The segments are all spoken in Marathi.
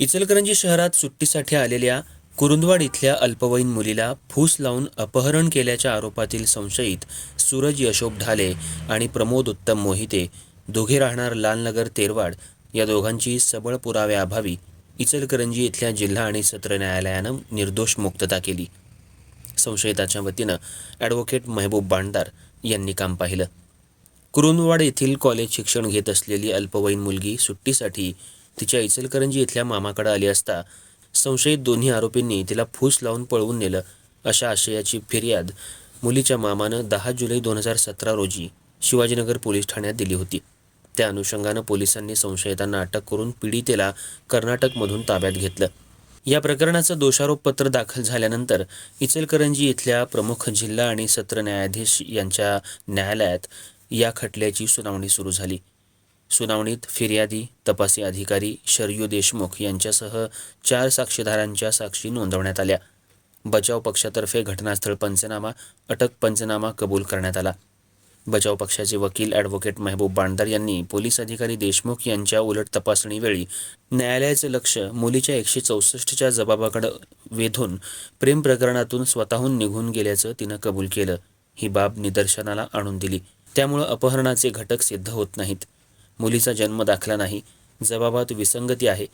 इचलकरंजी शहरात सुट्टीसाठी आलेल्या कुरुंदवाड इथल्या अल्पवयीन मुलीला फूस लावून अपहरण केल्याच्या आरोपातील संशयित सूरज यशोब ढाले आणि प्रमोद उत्तम मोहिते दोघे राहणार लालनगर तेरवाड या दोघांची सबळ पुराव्याअभावी इचलकरंजी इथल्या जिल्हा आणि सत्र न्यायालयानं निर्दोष मुक्तता केली. संशयिताच्या वतीनं ॲडव्होकेट महबूब बांडदार यांनी काम पाहिलं. कुरुंदवाड येथील कॉलेज शिक्षण घेत असलेली अल्पवयीन मुलगी सुट्टीसाठी तिच्या इचलकरंजी इथल्या मामाकडे आली असता संशयित दोन्ही आरोपींनी तिला फूस लावून पळवून नेलं अशा आशयाची फिर्याद मुलीच्या मामानं दहा जुलै दोन हजार सतरा रोजी शिवाजीनगर पोलीस ठाण्यात दिली होती. त्या अनुषंगानं पोलिसांनी संशयितांना अटक करून पीडितेला कर्नाटकमधून ताब्यात घेतलं. या प्रकरणाचं दोषारोपपत्र दाखल झाल्यानंतर इचलकरंजी इथल्या प्रमुख जिल्हा आणि सत्र न्यायाधीश यांच्या न्यायालयात या खटल्याची सुनावणी सुरू झाली. सुनावणीत फिर्यादी तपासी अधिकारी शरयू देशमुख यांच्यासह चार साक्षीदारांच्या साक्षी नोंदवण्यात आल्या. बचाव पक्षातर्फे घटनास्थळ पंचनामा अटक पंचनामा कबूल करण्यात आला. बचाव पक्षाचे वकील ॲडव्होकेट महबूब बांडदार यांनी पोलीस अधिकारी देशमुख यांच्या उलट तपासणीवेळी न्यायालयाचं लक्ष मुलीच्या एकशे चौसष्टच्या जबाबाकडे वेधून प्रेम प्रकरणातून स्वतःहून निघून गेल्याचं तिनं कबूल केलं. ही बाब निदर्शनाला आणून दिली. त्यामुळं अपहरणाचे घटक सिद्ध होत नाहीत. मुलीचा जन्म दाखला नाही जबाबात विसंगती आहे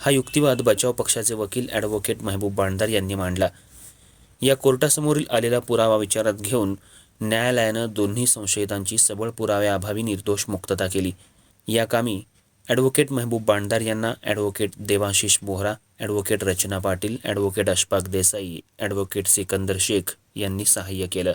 हा युक्तिवाद बचाव पक्षाचे वकील ॲडव्होकेट महबूब बांडदार यांनी मांडला. या कोर्टासमोरील आलेला पुरावा विचारात घेऊन न्यायालयानं दोन्ही संशयितांची सबळ पुराव्याअभावी निर्दोष मुक्तता केली. या कामी ॲडव्होकेट महबूब बांडदार यांना advocate Devashish Bohra advocate Rachana Patil advocate Ashfaq Desai advocate Sikandar Shaikh यांनी सहाय्य केलं.